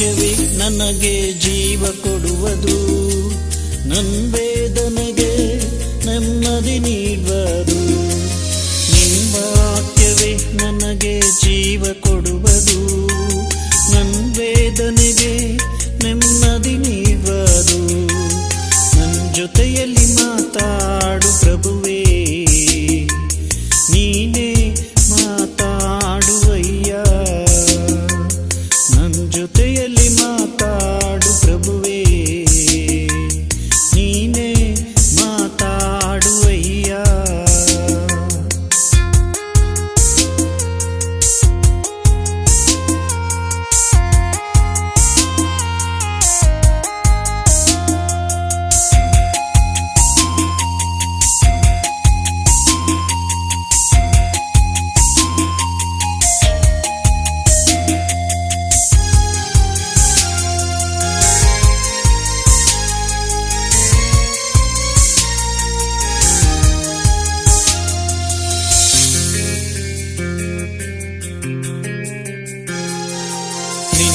ನನಗೆ ಜೀವ ಕೊಡುವುದು. ನನ್ ವೇದನೆಗೆ ನೆಮ್ಮದಿ ನೀಡುವುದು. ನಿಮ್ಮ ವಾಕ್ಯವೇ ನನಗೆ ಜೀವ ಕೊಡುವುದು.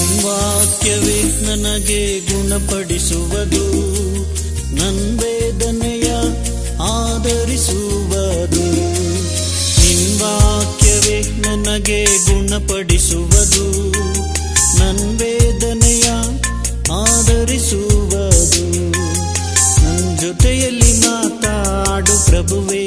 ನಿನ್ ವಾಕ್ಯವೇ ನನಗೆ ಗುಣಪಡಿಸುವುದು, ನನ್ ವೇದನೆಯ ಆಧರಿಸುವುದು. ನಿನ್ ವಾಕ್ಯವೇ ನನಗೆ ಗುಣಪಡಿಸುವುದು, ನನ್ ವೇದನೆಯ ಆಧರಿಸುವುದು. ನನ್ ಜೊತೆಯಲ್ಲಿ ಮಾತಾಡು ಪ್ರಭುವೇ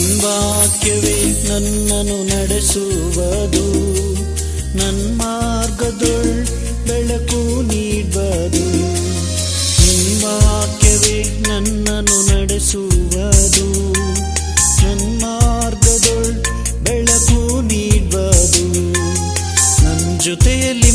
ನಿನ್ವಾಕ್ಯವೇ ನನ್ನನ್ನು ನಡೆಸುವುದು. ನನ್ಮಾರ್ಗದೊಳ್ ಬೆಳಕು ನೀಡುವುದು. ನನ್ನನು ನನ್ನನ್ನು ನಡೆಸುವುದು. ನನ್ಮಾರ್ಗದೊಳ್ ಬೆಳಕು ನೀಡುವುದು. ನನ್ನ ಜೊತೆಯಲ್ಲಿ